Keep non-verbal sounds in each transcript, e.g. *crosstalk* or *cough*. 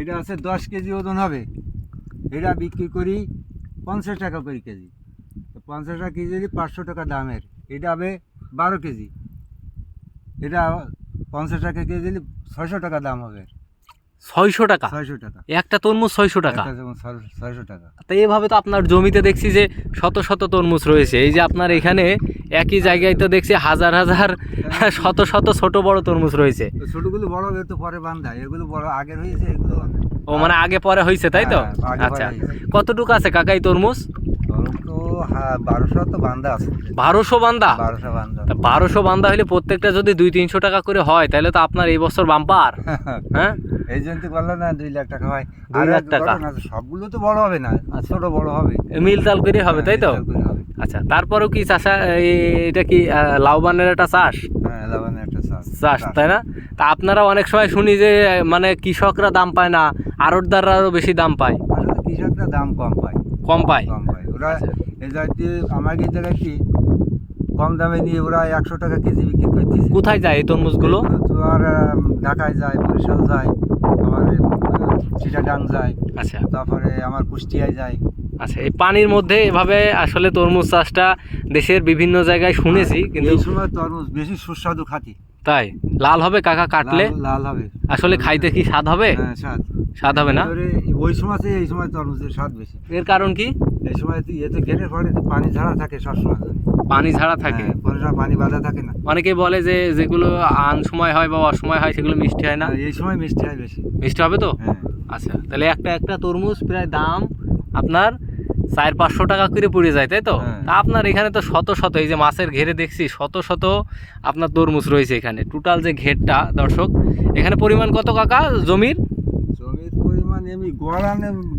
এটা আছে দশ কেজি ওজন হবে। এটা বিক্রি করি পঞ্চাশ টাকা করে কেজি। পঞ্চাশ টাকা কেজি পাঁচশো টাকা দামের, এটা হবে বারো কেজি। এটা পঞ্চাশ টাকা কেজি ছয়শো টাকা দাম হবে। ছয়শো টাকা। ছয়শো টাকা। একটা তরমুজ ছয়শো টাকা। ছয়শো টাকা। তো এভাবে তো আপনার জমিতে দেখছি যে শত শত তরমুজ রয়েছে। এই যে আপনার এখানে একই জায়গায় তো দেখছি হাজার হাজার শত শত ছোট বড় তরমুজ রয়েছে। ছোটগুলো বড় তো পরে বান্ধা এগুলো বড় আগের হয়েছে এগুলো ও মানে আগে পরে হয়েছে তাই তো? হ্যাঁ, আচ্ছা। কতটুকু আছে কাকাই তরমুজ? হ্যাঁ, বারোশো তো বান্ধা আছে। বারোশো বান্দা? বারোশো বান্ধা তা বারোশো বান্দা হলে প্রত্যেকটা যদি দুই তিনশো টাকা করে হয় তাহলে তো আপনার এই বছর বাম্পার। *laughs* হ্যাঁ? এই জন্য তো বলল না দুই লাখ টাকা হয়। দুই আর লাখ টাকা। সবগুলো তো বড় হবে না আচ্ছা। ছোট বড় হবে। মিলতাল করে হবে তাই তো? হ্যাঁ, এরকম হবে। আচ্ছা তারপরেও কি চাষা এটা কি একটা চাষ? হ্যাঁ একটা চাষ। চাষ তাই না? তা আপনারা অনেক সময় শুনি যে মানে কৃষকরা দাম পায় না আড়তদাররা আরও বেশি দাম পায়। কৃষকরা দাম কম পায়। কম পায়। কম পায়। ওরা এই জায়গাতে আমাকে জায়গায় কি কম দামে নিয়ে ওরা একশো টাকা কেজি বিক্রি করতেছে। কোথায় যায় এই তরমুজগুলো? আহ, ঢাকায় যায় বরিশাল যায় আবার চিটাগাং যায় আচ্ছা। তারপরে আমার কুষ্টিয়ায় যায়। আচ্ছা এই পানির মধ্যে এভাবে আসলে তরমুজ চাষটা দেশের বিভিন্ন জায়গায় শুনেছি কিন্তু এই সময় তরমুজ বেশি সুস্বাদু খাতি তাই? লাল হবে কাকা কাটলে? লাল- হবে। আসলে খাইতে কি স্বাদ হবে? হ্যাঁ স্বাদ। স্বাদ হবে না? ওই সময় এই সময় তরমুজের স্বাদ বেশি। এর কারণ কি? এই সময় তো এতে গেটের পরে পানি ঝাড়া থাকে সবসময়। পানি ছাড়া থাকে? হ্যাঁ, পানি বাঁধা থাকে না। অনেকে বলে যে যেগুলো আন সময় হয় বা অসময় হয় সেগুলো মিষ্টি হয় না? এই সময় মিষ্টি হয় বেশি। মিষ্টি হবে তো? হ্যাঁ। আচ্ছা তাহলে একটা একটা তরমুজ প্রায় দাম আপনার চার পাঁচশো টাকা করে পড়ে যায় তাই তো? হ্যাঁ। তা আপনার এখানে তো শত শত এই যে মাছের ঘেরে দেখছি শত শত আপনার তরমুজ রয়েছে এখানে। টোটাল যে ঘেরটা দর্শক এখানে পরিমাণ কত কাকা? জমির?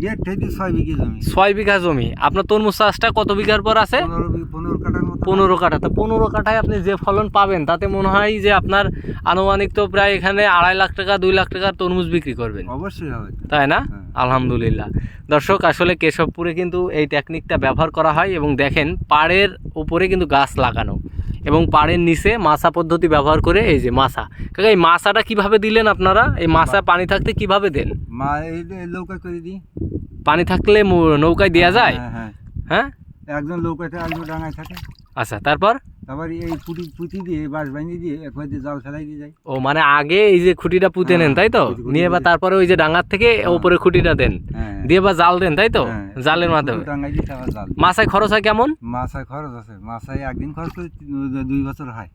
গেট থেকে ছয় বিঘি জমি। ছয় বিঘা জমি। আপনার তরমুজ চাষটা কত বিঘার পর আছে? পনেরো কাঠার মতো পনেরো কাঠা তো পনেরো কাঠায় আপনি যে ফলন পাবেন তাতে মনে হয় যে আপনার আনুমানিক তো প্রায় এখানে আড়াই লাখ টাকা দুই লাখ টাকার তরমুজ বিক্রি করবেন। অবশ্যই হবে। তাই না? হ্যাঁ। আলহামদুলিল্লাহ। দর্শক আসলে কেশবপুরে কিন্তু এই টেকনিকটা ব্যবহার করা হয় এবং দেখেন পাড়ের উপরে কিন্তু গাছ লাগানো। এবং পাড়ের নিচে মাসা পদ্ধতি ব্যবহার করে এই যে মাসা কাকা এই মাসাটা কীভাবে দিলেন আপনারা? এই মাসা পানি থাকতে কীভাবে দেন? মা এই এই নৌকা করে দিই। পানি থাকলে নৌকায় দেওয়া যায়? হ্যাঁ একজন হ্যাঁ। একজন নৌকাতে একজন ডাঙায় থাকে। আচ্ছা তারপর? তারপর এই পুঁতি দিয়ে বাঁশ বানিয়ে দিয়ে একবার দিয়ে জাল ফেলাই দিয়ে যায়। ও মানে আগে এই যে খুঁটিটা পুঁতে নেন হ্যাঁ, তাই তো? নিয়ে বা তারপরে ওই যে ডাঙার থেকে ওপরে খুঁটিটা দেন। হ্যাঁ। দিয়ে বা জাল দেন তাই তো? হ্যাঁ, জালের মাধ্যমে। আবার জাল মাছায় খরচ হয় কেমন? মাছায় খরচ আছে। মাছায় একদিন খরচ করে দুই বছর হয়।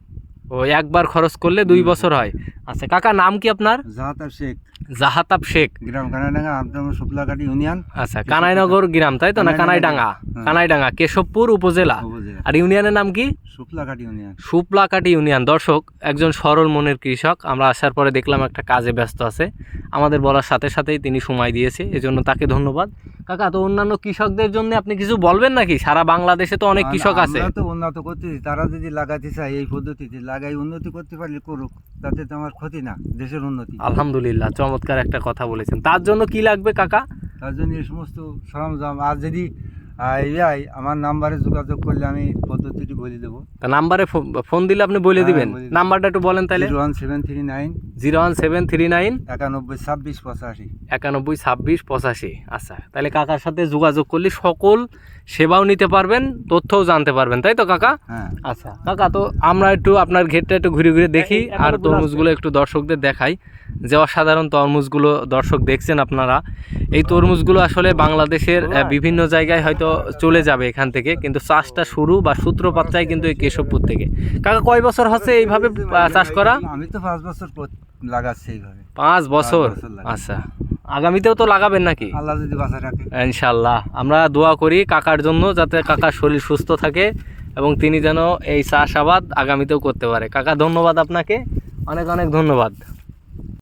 ও একবার খরচ করলে দুই বছর হয়। আচ্ছা কাকা নাম কি আপনার? জাহাতার শেখ। জাহাতাব শেখ। গ্রাম কানাডাঙ্গা আমটাম শুক্লাকাটি ইউনিয়ন। আচ্ছা কানাইনগর গ্রাম তাই তো? না কানাইডাঙ্গা। হ্যাঁ। কানাইডাঙ্গা কেশবপুর উপজেলা। আর ইউনিয়নের নাম কি? শুক্লাকাটি ইউনিয়ন। সুপলাকাটি ইউনিয়ন। দর্শক একজন সরল মনের কৃষক আমরা আসার পরে দেখলাম একটা কাজে ব্যস্ত আছে। আমাদের বলার সাথে সাথেই তিনি সময় দিয়েছে এজন্য তাকে ধন্যবাদ। কাকা তো অন্যান্য কৃষকদের জন্য আপনি কিছু বলবেন নাকি? সারা বাংলাদেশে তো অনেক কৃষক আছে। আমরা তো উন্নত করতেছি। তারা যদি লাগাতে চায় এই পদ্ধতিতে লাগাই উন্নতি করতে পারলে করুক তাতে তো আমার ক্ষতি না দেশের উন্নতি। আলহামদুলিল্লাহ চমৎকার একটা কথা বলেছেন। তার জন্য কি লাগবে কাকা? তার জন্য এই সমস্ত সরঞ্জাম আর যদি AI আমার নাম্বারে যোগাযোগ করলে আমি পদ্ধতিটি বলে দেবো। তা নাম্বারে ফোন দিলে আপনি বলে হ্যাঁ, দিবেন। নাম্বারটা একটু বলেন তাহলে। Zero one seven three nine. Zero one seven three nine. একানব্বই ছাব্বিশ পঁচাশি। একানব্বই ছাব্বিশ পঁচাশি। আচ্ছা তাহলে কাকার সাথে যোগাযোগ করলে সকল সেবাও নিতে পারবেন তথ্যও জানতে পারবেন তাই তো কাকা? হ্যাঁ। আচ্ছা কাকা তো আমরা একটু আপনার ঘেরটা একটু ঘুরে ঘুরে দেখি আর তরমুজগুলো একটু দর্শকদের দেখাই। যে অসাধারণ তরমুজগুলো দর্শক দেখছেন আপনারা। এই তরমুজগুলো আসলে বাংলাদেশের বিভিন্ন জায়গায় হয়তো চলে যাবে এখান থেকে কিন্তু চাষটা শুরু বা সূত্রপাত চাই কিন্তু এই কেশবপুর থেকে। কাকা কয় বছর হচ্ছে এইভাবে চাষ করা? আমি তো পাঁচ বছর লাগাচ্ছি এইভাবে। পাঁচ বছর? আচ্ছা। আগামীতেও তো লাগাবেন নাকি? আল্লাহ যদি বাঁচা রাখে। ইনশাল্লাহ আমরা দোয়া করি কাকার জন্য যাতে কাকার শরীর সুস্থ থাকে এবং তিনি যেন এই চাষাবাদ আগামীতেও করতে পারে। কাকা ধন্যবাদ আপনাকে। অনেক অনেক ধন্যবাদ।